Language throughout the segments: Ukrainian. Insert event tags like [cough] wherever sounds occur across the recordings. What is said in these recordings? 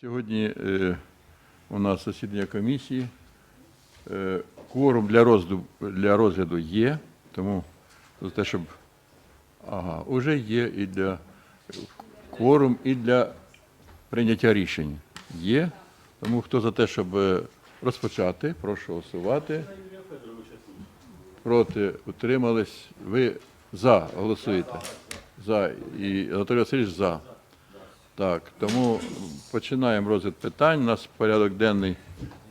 Сьогодні е, у нас засідання комісії. Е, кворум для розгляду, для розгляду є, тому за те, щоб. Ага, уже є і для кворум, і для прийняття рішень. Є. Тому хто за те, щоб е, розпочати, прошу голосувати. Проти утримались. Ви за голосуєте. За. І Анатолій Васильович за. Так, тому починаємо розгляд питань. У нас порядок денний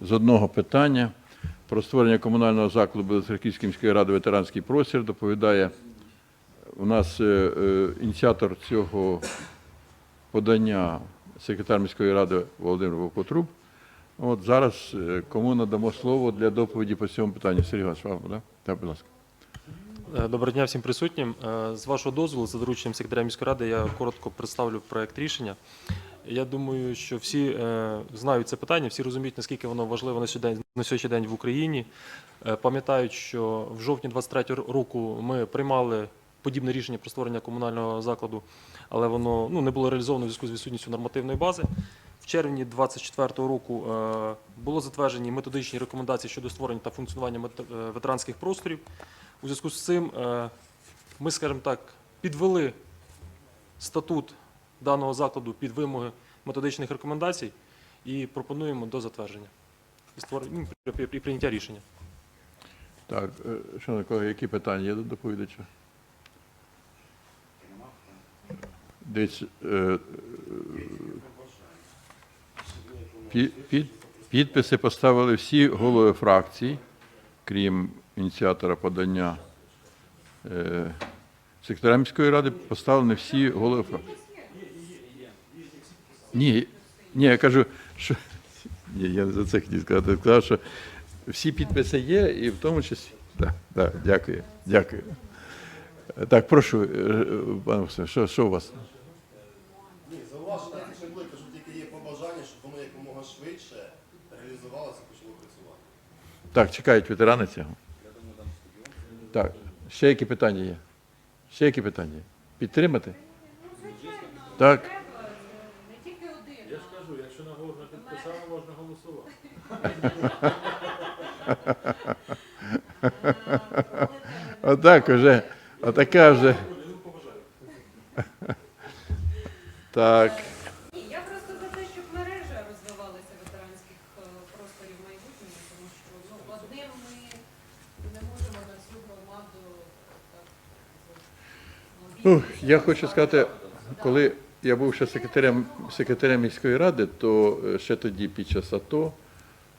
з одного питання про створення комунального закладу Білоцерківської міської ради ветеранський простір. Доповідає у нас е, е, ініціатор цього подання секретар міської ради Володимир Вовкотруб. От зараз е, кому надамо слово для доповіді по цьому питанню. Сергій Іванович, да? Так, будь ласка. Е, Доброго дня всім присутнім. Е, З вашого дозволу, за дорученням секретаря міської ради, я коротко представлю проект рішення. Я думаю, що всі е, знають це питання, всі розуміють, наскільки воно важливо на сьогодні, на сьогоднішній день в Україні. Пам'ятають, що в жовтні 23 року ми приймали подібне рішення про створення комунального закладу, але воно ну, не було реалізовано в зв'язку з відсутністю нормативної бази. В червні 24 року було затверджені методичні рекомендації щодо створення та функціонування ветеранських просторів. У зв'язку з цим е, ми, скажімо так, підвели статут даного закладу під вимоги методичних рекомендацій і пропонуємо до затвердження і ну, прийняття рішення. Так, е, шановні колеги, які питання є до доповідача? Десь е, під- підписи поставили всі голови фракцій, крім ініціатора подання е, секретаря міської ради, поставлені всі голови. Ні, ні, я кажу, що ні, я за це хотів сказати. Я сказав, що всі підписи є, і в тому числі. Так, так, дякую, дякую. Так, прошу, е, пане що, що у вас? Ні, зауваження не були, кажу, тільки є побажання, щоб воно якомога швидше реалізувалося і почало працювати. Так, чекають ветерани цього. Так, ще які питання є? Ще які питання є? Підтримати? Так. Не тільки один. Я ж кажу, якщо нагорно підписали, можна голосувати. [laughs] Отак уже, отака вже. Так. Ні, я просто за те, щоб мережа розвивалася ветеранських е, просторів в майбутньому, тому що ну, одним ми не можемо на всю громаду так. Ну, я хочу сказати, коли я був ще секретарем, секретарем міської ради, то е, ще тоді під час АТО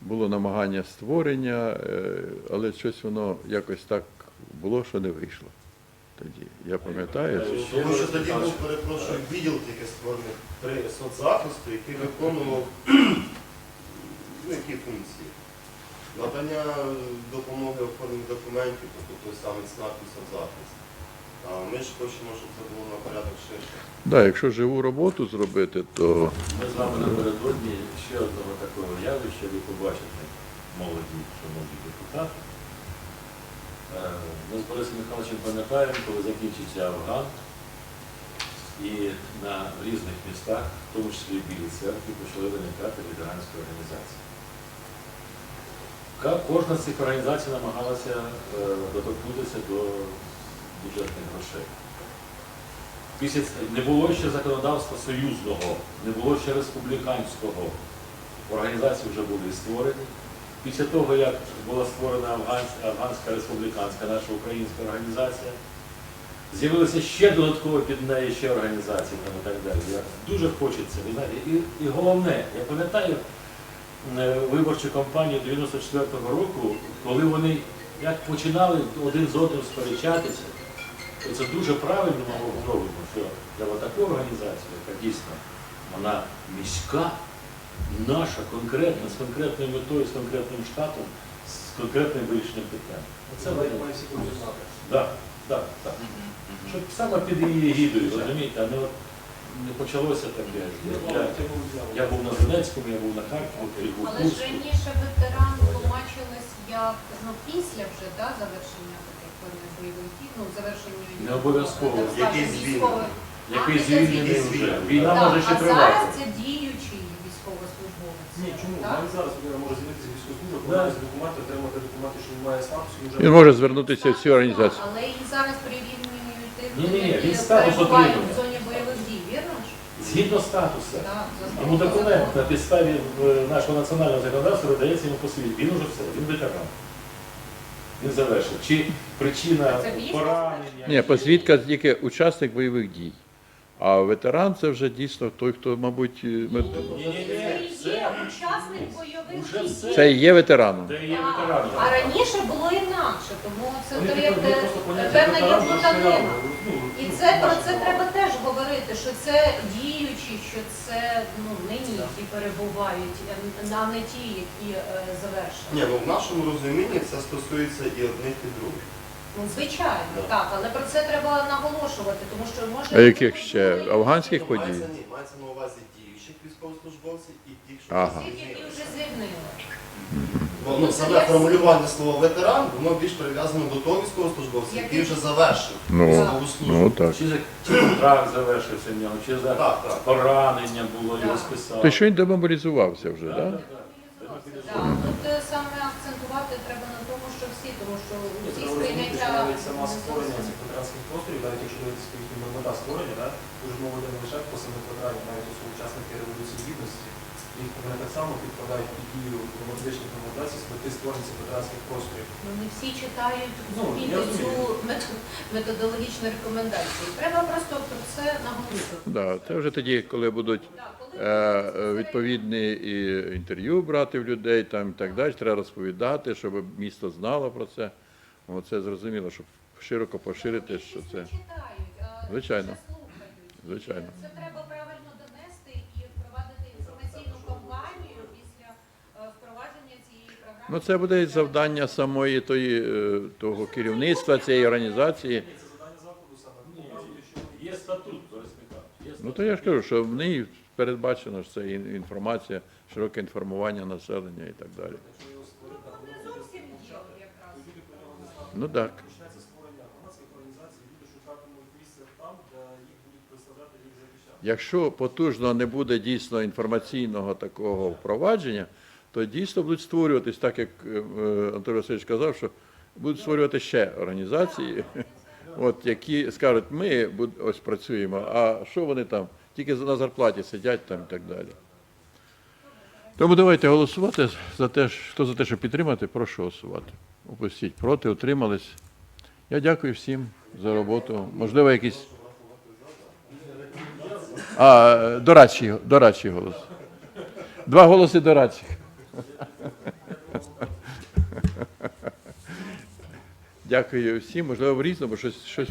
було намагання створення, е, але щось воно якось так було, що не вийшло. Тоді. Я пам'ятаю. Тому що тоді був, перепрошую, відділ тільки створений при соцзахисту, який виконував [clears throat] ну, які функції. Надання допомоги оформленню документів, тобто той самий і соцзахист. А ми ж хочемо, щоб це було на порядок ширше. Да, якщо живу роботу зробити, то Ми з вами напередодні ще одного такого явища, ви побачите, молоді, шановні депутати. Е, Ми з Борисом Михайловичем пам'ятаємо, коли закінчиться Афган, і на різних містах, в тому числі і в Білій церкві, почали виникати ветеранські організації. Кожна з цих організацій намагалася е, доторкнутися до бюджетних грошей. Після не було ще законодавства союзного, не було ще республіканського. Організації вже були створені. Після того, як була створена Афганська, Афганська республіканська наша українська організація, з'явилися ще додатково під нею ще організації там і так далі. Дуже хочеться. І, і головне, я пам'ятаю виборчу кампанію 94-го року, коли вони як починали один з одним сперечатися, то це дуже правильно ми робимо, що треба таку організацію, яка дійсно вона міська, наша, конкретна, з конкретною метою, з конкретним штатом, з конкретним вирішенням питань. Оце вона. Так, так, так. Щоб саме під її гідою, розумієте, а не, от не почалося так. Я, я, я був на Донецькому, я був на Харкові, був Але ж Курську. раніше ветеран тлумачилось як ну, після вже да, завершення таких певних бойових дій, ну, завершення Не обов'язково. так скажемо, Якийсь звільнений. військових. Який А, звільнений який вже. звільнений. Війна Так, може ще а тривати. зараз це діючий військовослужбовець. Ні, чому? Так? Навіть зараз людина може з'явитися службу, Да. подати документи, отримати документи, що він має статус, він вже Він може звернутися в цю організацію. Але і зараз прирівнюють тих, Ні-ні-ні, він статус перебувають в зоні бойових дій, вірно ж? Згідно статусу. Йому документ на підставі е, нашого національного законодавства видається йому посвідчення. Він уже все, він ветеран. Він завершив. Чи причина поранення? Ні, посвідка тільки учасник бойових дій. А ветеран це вже дійсно той, хто, мабуть, е, Це є учасник бойових дій. це і є ветераном. це є ветеран. А раніше було інакше, тому це певна є плутанина. розширяли. Ну, І ну, це про це треба теж говорити, що це діючі, що це ну нині, які перебувають, е, а не ті, які е, завершили. Ні, ну в нашому розумінні це стосується і одних, і других. Ну звичайно, так, але про це треба наголошувати, тому що може А яких ще? Афганських подій? Мається, ні, мається на увазі діючих військовослужбовців і тих, що Ага. тих, які вже звільнили. Бо ну, саме формулювання слова ветеран, воно більш прив'язано до того військовослужбовця, який Який? вже завершив Ну, військову службу. Ну так. Чи, за- чи контракт завершився в нього, чи за Так, так. поранення було, його Так. списали. То що він демобілізувався вже, Так, так? так, так. Так, тут е, саме акцентувати треба на тому, що всі, тому що всі треба розуміти, що сприйняття навіть сама створення цих ветеранських просторів, навіть якщо дивитися по їхньому мета створення, да, дуже мова йде не лише про самих ветеранів, навіть усі учасники Революції Гідності, вони так само підпадають під дію демократичних рекомендацій з мети створення цих просторів. Ну, не всі читають Ну, я цю методологічну рекомендацію. Треба просто про це наголосити. Да, це вже тоді, коли будуть е, відповідні і інтерв'ю брати в людей там і так далі, треба розповідати, щоб місто знало про це. О, це зрозуміло, щоб широко поширити, що це. читають, а Звичайно. слухають. Звичайно. Це треба Ну, це буде завдання самої тої, е, того керівництва цієї організації. Це завдання закладу саме що Є статут, Ну то я ж кажу, що в неї передбачено що це інформація, широке інформування населення і так далі. Ну, так. Якщо потужно не буде дійсно інформаційного такого впровадження, то дійсно будуть створюватись, так як е, е, Анатолій Васильович сказав, що будуть створювати ще організації, [laughs] от, які скажуть, ми ось працюємо, а що вони там? Тільки на зарплаті сидять там і так далі. Тому давайте голосувати за те, хто за те, щоб підтримати, прошу голосувати. Опустіть проти, утримались. Я дякую всім за роботу. Можливо, якісь. А, е, дорадчий, дорадчий голос. Два голоси дорадчих. Дякую всім. Можливо, в різному щось, щось.